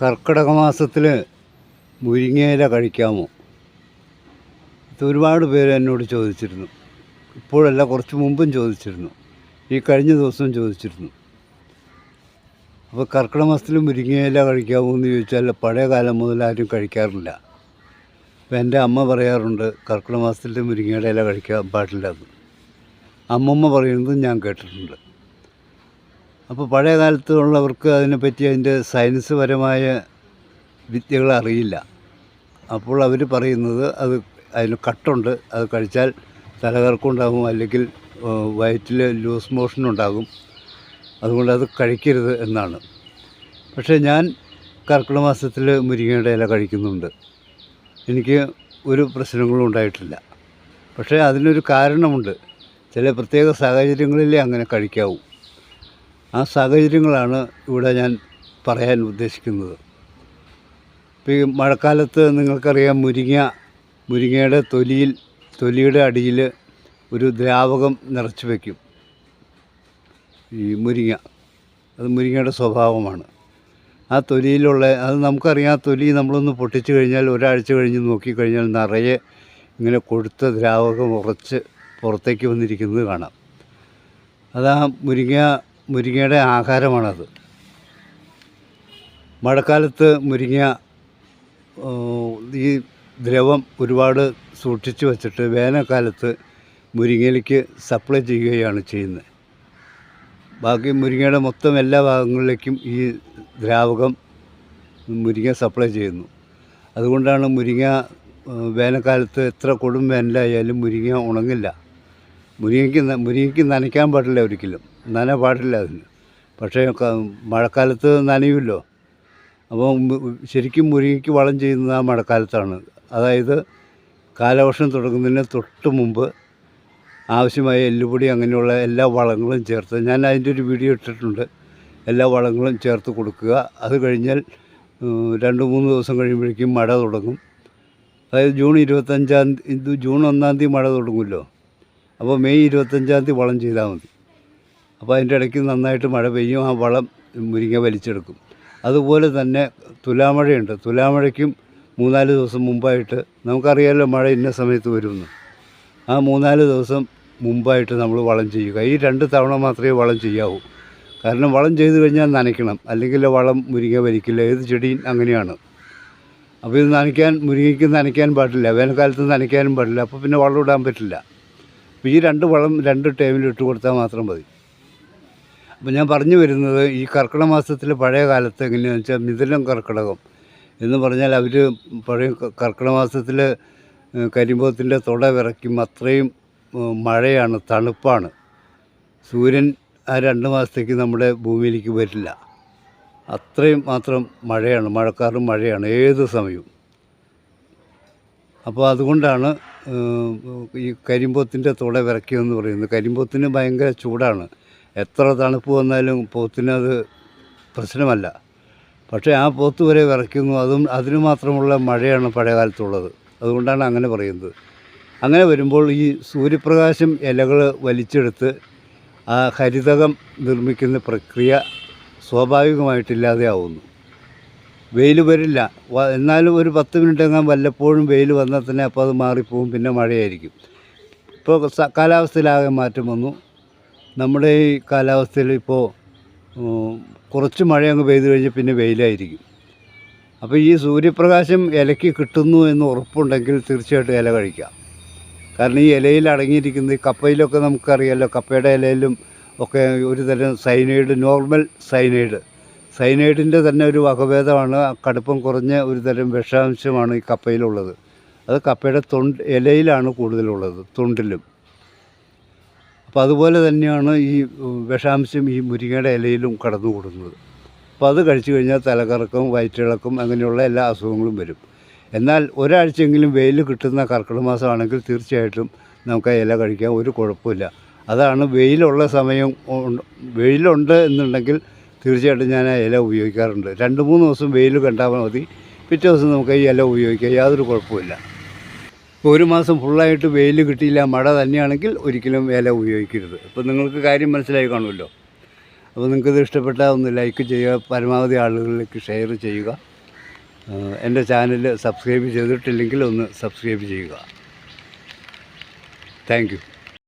കർക്കിടക മാസത്തിൽ മുരിങ്ങയില കഴിക്കാമോ? ഇത് ഒരുപാട് പേര് എന്നോട് ചോദിച്ചിരുന്നു. ഇപ്പോഴല്ല കുറച്ച് മുമ്പും ചോദിച്ചിരുന്നു. ഈ കഴിഞ്ഞ ദിവസം ചോദിച്ചിരുന്നു. അപ്പോൾ കർക്കിടക മാസത്തിൽ മുരിങ്ങയില കഴിക്കാമോ എന്ന് ചോദിച്ചാൽ പഴയ കാലം മുതൽ ആരും കഴിക്കാറില്ല. അപ്പോൾ എന്റെ അമ്മ പറയാറുണ്ട് കർക്കിടക മാസത്തിൽ മുരിങ്ങയുടെ ഇല കഴിക്കാൻ പാടില്ല അമ്മമ്മ പറയുന്നതും ഞാൻ കേട്ടിട്ടുണ്ട്. അപ്പോൾ പഴയ കാലത്തുള്ളവർക്ക് അതിനെപ്പറ്റി അതിന്റെ സയൻസ് പരമായ വിദ്യകൾ അറിയില്ല. അപ്പോൾ അവർ പറയുന്നത് അത് അതിന് കട്ടുണ്ട് അത് കഴിച്ചാൽ തലകറക്കമുണ്ടാകും അല്ലെങ്കിൽ വയറ്റിൽ ലൂസ് മോഷൻ ഉണ്ടാകും. അതുകൊണ്ട് അത് കഴിക്കരുത് എന്നാണ്. പക്ഷേ ഞാൻ കർക്കിടക മാസത്തിൽ മുരിങ്ങയുടെ ഇല കഴിക്കുന്നുണ്ട്. എനിക്ക് ഒരു പ്രശ്നങ്ങളും ഉണ്ടായിട്ടില്ല. പക്ഷേ അതിനൊരു കാരണമുണ്ട്. ചില പ്രത്യേക സാഹചര്യങ്ങളിലേ അങ്ങനെ കഴിക്കാവൂ. ആ സാഹചര്യങ്ങളാണ് ഇവിടെ ഞാൻ പറയാൻ ഉദ്ദേശിക്കുന്നത്. ഇപ്പോൾ ഈ മഴക്കാലത്ത് നിങ്ങൾക്കറിയാം മുരിങ്ങ മുരിങ്ങയുടെ തൊലിയിൽ തൊലിയുടെ അടിയിൽ ഒരു ദ്രാവകം നിറച്ച് വയ്ക്കും ഈ മുരിങ്ങ അത് മുരിങ്ങയുടെ സ്വഭാവമാണ്. ആ തൊലിയിലുള്ള അത് നമുക്കറിയാം തൊലി നമ്മളൊന്ന് പൊട്ടിച്ചു കഴിഞ്ഞാൽ ഒരാഴ്ച കഴിഞ്ഞ് നോക്കിക്കഴിഞ്ഞാൽ നിറയെ ഇങ്ങനെ കൊടുത്ത ദ്രാവകം ഉറച്ച് പുറത്തേക്ക് വന്നിരിക്കുന്നത് കാണാം. അത് ആ മുരിങ്ങ മുരിങ്ങയുടെ ആഹാരമാണത്. മഴക്കാലത്ത് മുരിങ്ങ ഈ ദ്രവം ഒരുപാട് സൂക്ഷിച്ച് വച്ചിട്ട് വേനൽക്കാലത്ത് മുരിങ്ങയിലേക്ക് സപ്ലൈ ചെയ്യുകയാണ് ചെയ്യുന്നത്. ബാക്കി മുരിങ്ങയുടെ മൊത്തം എല്ലാ ഭാഗങ്ങളിലേക്കും ഈ ദ്രാവകം മുരിങ്ങ സപ്ലൈ ചെയ്യുന്നു. അതുകൊണ്ടാണ് മുരിങ്ങ വേനൽക്കാലത്ത് എത്ര കൊടും വേനലായാലും മുരിങ്ങ ഉണങ്ങില്ല. മുരിങ്ങയ്ക്ക് മുരിങ്ങയ്ക്ക് നനയ്ക്കാൻ പാടില്ല ഒരിക്കലും. നന പാടില്ല അതിന്. പക്ഷേ മഴക്കാലത്ത് നനയുമല്ലോ. അപ്പോൾ ശരിക്കും മുരിങ്ങയ്ക്ക് വളം ചെയ്യുന്നത് ആ മഴക്കാലത്താണ്. അതായത് കാലവർഷം തുടങ്ങുന്നതിന് തൊട്ട് മുമ്പ് ആവശ്യമായ എല്ലുപൊടി അങ്ങനെയുള്ള എല്ലാ വളങ്ങളും ചേർത്ത് ഞാൻ അതിന്റെ ഒരു വീഡിയോ ഇട്ടിട്ടുണ്ട്. എല്ലാ വളങ്ങളും ചേർത്ത് കൊടുക്കുക. അത് കഴിഞ്ഞാൽ രണ്ട് മൂന്ന് ദിവസം കഴിയുമ്പോഴേക്കും മഴ തുടങ്ങും. അതായത് ജൂൺ ഇരുപത്തഞ്ചാം തീയതി ജൂൺ ഒന്നാം തീയതി മഴ തുടങ്ങുമല്ലോ. അപ്പോൾ മെയ് ഇരുപത്തഞ്ചാം തീയതി വളം ചെയ്താൽ മതി. അപ്പോൾ അതിന്റെ ഇടയ്ക്ക് നന്നായിട്ട് മഴ പെയ്യും ആ വളം മുരിങ്ങ വലിച്ചെടുക്കും. അതുപോലെ തന്നെ തുലാമഴയുണ്ട്. തുലാമഴയ്ക്കും മൂന്നാൽ ദിവസം മുമ്പായിട്ട് നമുക്കറിയാമല്ലോ മഴ ഇന്ന സമയത്ത് വരുമെന്ന് ആ മൂന്നാൽ ദിവസം മുമ്പായിട്ട് നമ്മൾ വളം ചെയ്യുക. ഈ രണ്ട് തവണ മാത്രമേ വളം ചെയ്യാവൂ. കാരണം വളം ചെയ്തു കഴിഞ്ഞാൽ നനയ്ക്കണം. അല്ലെങ്കിൽ വളം മുരിങ്ങ വലിക്കില്ല. ഏത് ചെടിയും അങ്ങനെയാണ്. അപ്പോൾ ഇത് നനയ്ക്കാൻ മുരിങ്ങയ്ക്ക് നനയ്ക്കാൻ പാടില്ല. വേനൽക്കാലത്ത് നനയ്ക്കാനും പാടില്ല. അപ്പോൾ പിന്നെ വളം ഇടാൻ പറ്റില്ല. അപ്പോൾ ഈ രണ്ട് വളം രണ്ട് ടൈമിൽ ഇട്ട് കൊടുത്താൽ മാത്രം മതി. ഞാൻ പറഞ്ഞു വരുന്നത് ഈ കർക്കിടക മാസത്തിൽ പഴയ കാലത്ത് എങ്ങനെയാണെന്ന് വെച്ചാൽ മിഥുനം കർക്കിടകം എന്ന് പറഞ്ഞാൽ അവർ പഴയ കർക്കിടക മാസത്തിൽ കരിമ്പോത്തിന്റെ തുട വിറയ്ക്കും അത്രയും മഴയാണ് തണുപ്പാണ്. സൂര്യൻ ആ രണ്ട് മാസത്തേക്ക് നമ്മുടെ ഭൂമിയിലേക്ക് വരില്ല. അത്രയും മാത്രം മഴയാണ് മഴക്കാറും മഴയാണ് ഏത് സമയവും. അപ്പോൾ അതുകൊണ്ടാണ് ഈ കരിമ്പോത്തിന്റെ തുട വിറയ്ക്കുമെന്ന് പറയുന്നത്. കരിമ്പോത്തിന് ഭയങ്കര ചൂടാണ്. എത്ര തണുപ്പ് വന്നാലും പോത്തിനത് പ്രശ്നമല്ല. പക്ഷേ ആ പോത്ത് വരെ വിറയ്ക്കുന്നു. അതും അതിന് മാത്രമുള്ള മഴയാണ് പഴയകാലത്തുള്ളത്. അതുകൊണ്ടാണ് അങ്ങനെ പറയുന്നത്. അങ്ങനെ വരുമ്പോൾ ഈ സൂര്യപ്രകാശം ഇലകൾ വലിച്ചെടുത്ത് ആ ഹരിതകം നിർമ്മിക്കുന്ന പ്രക്രിയ സ്വാഭാവികമായിട്ടില്ലാതെ ആവുന്നു വെയിൽ വരില്ല. എന്നാലും ഒരു പത്ത് മിനിറ്റ് എങ്ങാൻ വല്ലപ്പോഴും വെയിൽ വന്നാൽ തന്നെ അപ്പോൾ അത് മാറിപ്പോവും. പിന്നെ മഴയായിരിക്കും. ഇപ്പോൾ കാലാവസ്ഥയിലാകെ മാറ്റം വന്നു. നമ്മുടെ ഈ കാലാവസ്ഥയിൽ ഇപ്പോൾ കുറച്ച് മഴ അങ്ങ് പെയ്തു കഴിഞ്ഞാൽ പിന്നെ വെയിലായിരിക്കും. അപ്പോൾ ഈ സൂര്യപ്രകാശം ഇലയ്ക്ക് കിട്ടുന്നു എന്ന് ഉറപ്പുണ്ടെങ്കിൽ തീർച്ചയായിട്ടും ഇല കഴിക്കാം. കാരണം ഈ ഇലയിൽ അടങ്ങിയിരിക്കുന്ന ഈ കപ്പയിലൊക്കെ നമുക്കറിയാമല്ലോ കപ്പയുടെ ഇലയിലും ഒക്കെ ഒരു തരം സൈനൈഡ് നോർമൽ സൈനൈഡ്. സൈനൈഡിന്റെ തന്നെ ഒരു വകഭേദമാണ് കടുപ്പം കുറഞ്ഞ ഒരു തരം വിഷാംശമാണ് ഈ കപ്പയിലുള്ളത്. അത് കപ്പയുടെ തൊണ്ട് ഇലയിലാണ് കൂടുതലുള്ളത് തൊണ്ടിലും. അപ്പോൾ അതുപോലെ തന്നെയാണ് ഈ വിഷാംശം ഈ മുരിങ്ങയുടെ ഇലയിലും കടന്നു കൂടുന്നത്. അപ്പോൾ അത് കഴിച്ചു കഴിഞ്ഞാൽ തലകറക്കം വയറ്റിളക്കം അങ്ങനെയുള്ള എല്ലാ അസുഖങ്ങളും വരും. എന്നാൽ ഒരാഴ്ചയെങ്കിലും വെയിൽ കിട്ടുന്ന കർക്കിടക മാസമാണെങ്കിൽ തീർച്ചയായിട്ടും നമുക്ക് ഇല കഴിക്കാൻ ഒരു കുഴപ്പമില്ല. അതാണ് വെയിലുള്ള സമയം വെയിലുണ്ട് എന്നുണ്ടെങ്കിൽ തീർച്ചയായിട്ടും ഞാൻ ആ ഇല ഉപയോഗിക്കാറുണ്ട്. രണ്ട് മൂന്ന് ദിവസം വെയിൽ കണ്ടാൽ മതി. പിറ്റേ ദിവസം നമുക്ക് ഈ ഇല ഉപയോഗിക്കാം യാതൊരു കുഴപ്പമില്ല. ഇപ്പോൾ ഒരു മാസം ഫുള്ളായിട്ട് വെയിൽ കിട്ടിയില്ല മഴ തന്നെയാണെങ്കിൽ ഒരിക്കലും ഇല ഉപയോഗിക്കരുത്. ഇപ്പോൾ നിങ്ങൾക്ക് കാര്യം മനസ്സിലായി കാണുമല്ലോ. അപ്പോൾ നിങ്ങൾക്കിത് ഇഷ്ടപ്പെട്ടാൽ ഒന്ന് ലൈക്ക് ചെയ്യുക പരമാവധി ആളുകളിലേക്ക് ഷെയർ ചെയ്യുക. എന്റെ ചാനൽ സബ്സ്ക്രൈബ് ചെയ്തിട്ടില്ലെങ്കിൽ ഒന്ന് സബ്സ്ക്രൈബ് ചെയ്യുക. താങ്ക്